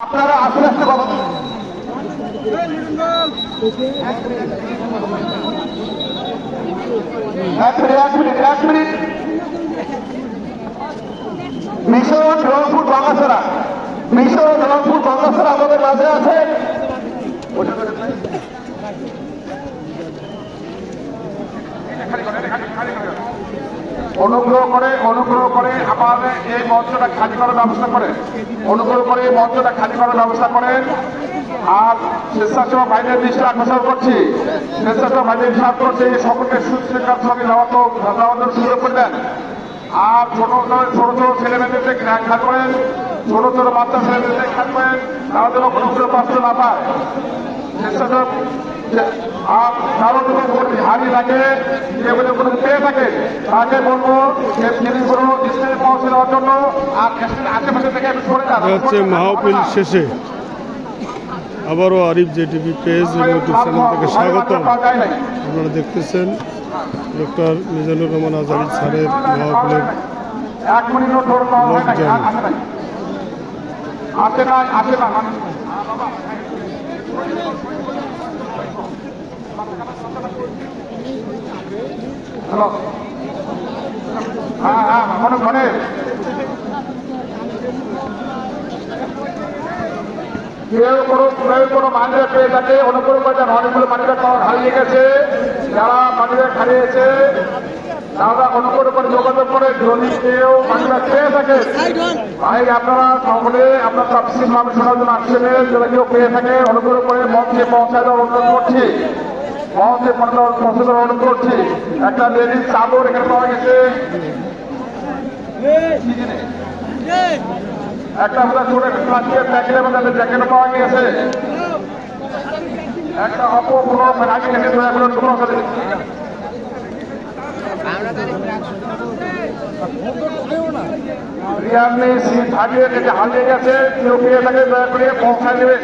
আপনারা আসলে এক মিনিট মিশন রংপুর বাংলাছড়া আমাদের মাঝে আছে। অনুগ্রহ করে অনুগ্রহ করে আমাদের এই মঞ্চটা খালি করার ব্যবস্থা করেন। অনুগ্রহ করে এই মঞ্চটা খালি করার ব্যবস্থা করেন। আর স্বেচ্ছাসেবক ভাইদের দৃষ্টি আকর্ষণ করছি। স্বেচ্ছাসেবক ভাইদের আকর্ষণ করছি সকলকে সুশৃঙ্খলার সঙ্গে যাওয়ার সুযোগ করলেন আর ছোট ছোট ছোট ছোট ছেলে মেয়েদেরকে খেয়াল করেন। ছোট ছোট বাচ্চা ছেলেমেয়েদেরকে খেয়াল করেন। তারা যেন কোনো কষ্ট না পায়। স্বেচ্ছাসেবক আর কারও হারিয়ে থাকে কোনো পেয়ে থাকে তাকে বলব যে জিনিসগুলো স্টেজে পৌঁছে দেওয়ার জন্য আর স্টেজের আশেপাশে থেকে একটু সরে যান হচ্ছে মাহফিল শেষে। আবারও আরিফ জেটিভি পেজ এবং ইউটিউব চ্যানেল থেকে স্বাগতম। আপনারা দেখতেছেন ডক্টর মিজানুর রহমান আজারি স্যারের মাহফিলের লোকজন। আসে নাই। আসে নাই আসে না মানে হ্যালো হ্যাঁ হ্যাঁ মনে মনে। কেউ কোনো কোনো মানিব্যাগ পেয়ে থাকে, অনুগ্রহ করে যান অনেকগুলো মানিব্যাগ পাওয়া হারিয়ে গেছে। যারা মানিব্যাগ হারিয়েছে, তারা অনুগ্রহ করে যোগাযোগ করে যদি কেউ মানিব্যাগ পেয়ে থাকে। ভাই, আপনারা সকলে, আপনার তাফসিল নামে শোনার জন্য আসছেন। যারা কেউ পেয়ে থাকে, অনুগ্রহ করে মঞ্চে পৌঁছায় দেওয়ার অনুরোধ করছি। মঞ্চে পৌঁছে দেওয়ার অনুরোধ করছি। একটা লেডিস চাদর এখানে পাওয়া গেছে। একটা আমরা ছোট প্লাস্টিকের প্যাকেটের মধ্যে একটা জ্যাকেট পাওয়া গিয়েছে। একটা অপ কোনো রাজি থেকে দয়া করে কোনো সাথে রিয়ান্নি সিট হারিয়ে যেটা হারিয়ে গেছে, কেউ পেয়ে থাকে, দয়া করে পৌঁছায় দেবে।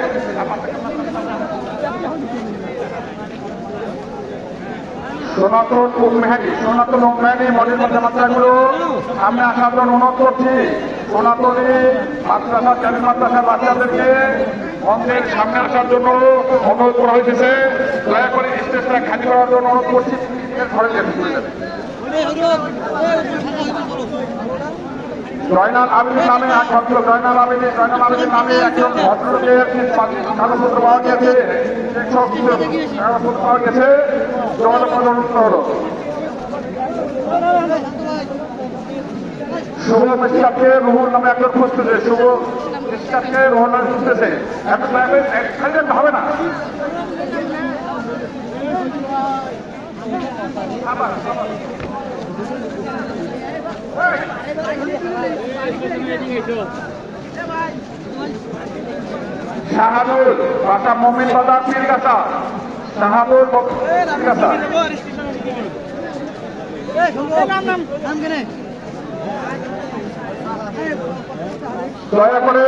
সনাতন উম্মেহানি সনাতন উম্মেহানি মডেল মাদ্রাসাগুলো আসার জন্য অনুরোধ করছি। সনাতনী মাদ্রাসা চারি মাদ্রাসার বাচ্চাদেরকে মন্দিরের সামনে আসার জন্য অনুরোধ করা হয়েছে দয়া করে স্টেজটা খালি করার জন্য অনুরোধ করছি। ঘরে জয়নাল আবেদিন নামে এক ভদ্র, জয়নাল আবেদিন জয়নাল আবেদিন নামে একজন ভদ্রলোকের কাগজপত্র পাওয়া গেছে। পাওয়া গেছে। শুভ মিস্টারকে রুহুল নামে একজন খুঁজতেছে। শুভ মিস্টারকে রুহুল নামে খুঁজতেছে। এখন খালি হবে না। আবার বাসা মোমিন বাজার, পীরগাছা। শাহাদুল দয়া করে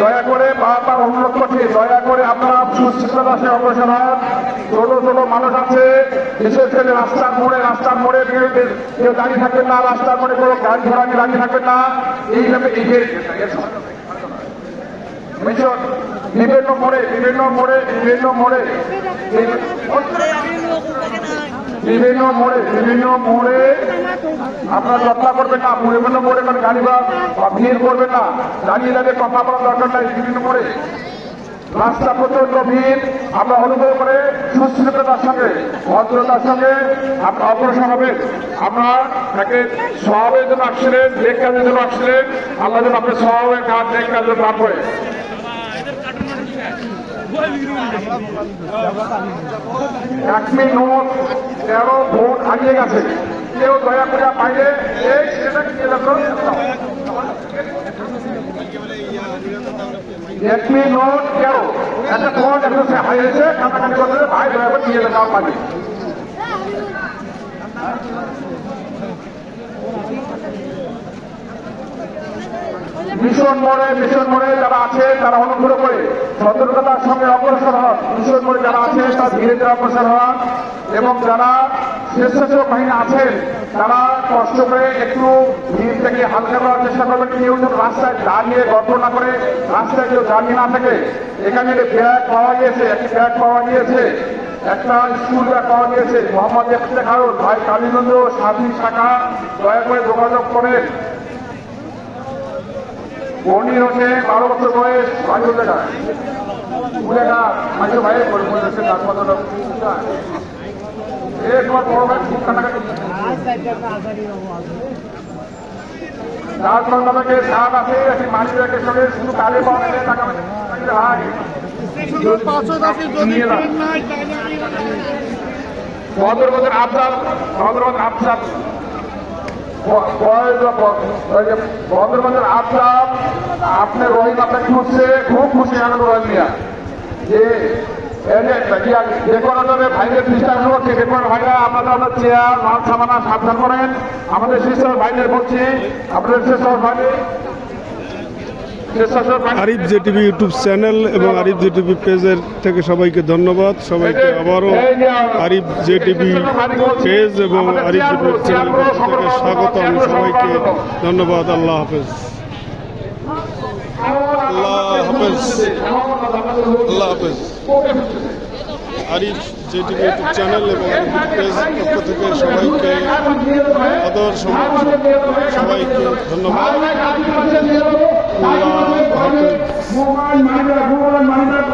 দয়া করে, বারবার অনুরোধ করছি, দয়া করে আপনারা সুশৃঙ্খলা সে অগ্রসর হন। ছোট ছোট মানুষ আছে, বিশেষ করে রাস্তার মোড়ে রাস্তার মোড়ে কেউ দাঁড়িয়ে থাকবেন না, রাস্তার মোড়ে কোনো গাড়ি ঘোড়া নিয়ে দাঁড়িয়ে থাকবেন না। এইভাবে এগিয়ে মিশন বিভিন্ন মোড়ে বিভিন্ন মোড়ে বিভিন্ন মোড়ে বিভিন্ন মোড়ে বিভিন্ন মোড়ে, আপনারা যত্না করবেন না, বিভিন্ন মোড়ে মানে গাড়ি বা ভিড় করবেন না, দাঁড়িয়ে দাঁড়িয়ে কথা বলার দরকার নাই, বিভিন্ন মোড়ে। রাস্তা প্রচণ্ড ভিড়, আমরা অনুভব করে সুশৃঙ্খলতার সঙ্গে, ভদ্রতার সঙ্গে আমরা অগ্রসর হবেন। আমরা তাকে স্বভাবের জন্য আসছিলেন লেখ কাজের জন্য আসছিলেন আল্লাহ যেন আপনি স্বভাবের কাজ লেখ কাজের লাভ এক মিনিট, তেরো ভোট হারিয়ে গেছে। কেউ দয়া করে যাচ্ছ এক মিনিট, তেরো। একটা ভোট সে হারিয়েছে। ভাই, দয়া করে নিয়ে যাওয়া মিশন মোড়ে মিশন মোড়ে যারা আছে তারা অনুগ্রহ করে সতর্কতার সঙ্গে অগ্রসর হন মিশন করে যারা আছে তারা ধীরে ধীরে অগ্রসর হন এবং যারা স্বেচ্ছাসেবক বাহিনী আছেন, তারা কষ্ট করে একটু ভিড় থেকে হালকা করার চেষ্টা করবেন। কেউ যেন রাস্তায় দাঁড়িয়ে গল্প না করে, রাস্তায় কেউ দাঁড়িয়ে না থাকে। এখানে একটি ব্যাগ পাওয়া গিয়েছে, একটি ব্যাগ পাওয়া গিয়েছে, একটা স্কুল ব্যাগ পাওয়া গিয়েছে, মোহাম্মদ ভাই কালীগঞ্জ, সাথী শাখা, দয়া করে যোগাযোগ করেন। মনির হোসেন, বারো বছর বয়স ভাই জায়গা বুলেগা মাঝে ভাইয়ের করে মনে হচ্ছে তার কথা এ তোমার বড় ভাই খুব কাটাকাটি রাজবাংলা আমাকে সাপ আছে, একটি সঙ্গে শুধু কালে পাওয়া যায়, টাকা ভাই নিয়ে নাও। ভদ্রবদের আফসার ভদ্রবদের আফসার ভদ্রবদের আপনার আপনি রহিম আপনাকে খুঁজছে খুব খুশি আনন্দ রহিম যে ভাইরা চেয়ার মাল সামানা সাবধান করেন আমাদের শিষ্য ভাইদের বলছি। আপনাদের শিষ্য ভাই স্বেচ্ছাসেবক জে টিভি ইউটিউব চ্যানেল এবং আরিফ জে টিভি পেজের থেকে সবাইকে ধন্যবাদ। সবাইকে আবারও আরিফ জে টিভি পেজ এবং আরিফ জেটিভি চ্যানেল থেকে স্বাগতম সবাইকে ধন্যবাদ। আল্লাহ হাফেজ। আল্লাহ হাফেজ। আল্লাহ হাফেজ। আরিফ জেটিভি ইউটিউব চ্যানেল এবং আরিফ পেজ পক্ষ থেকে সবাইকে আদর সবাইকে ধন্যবাদ। Mobile money bag mobile money bag.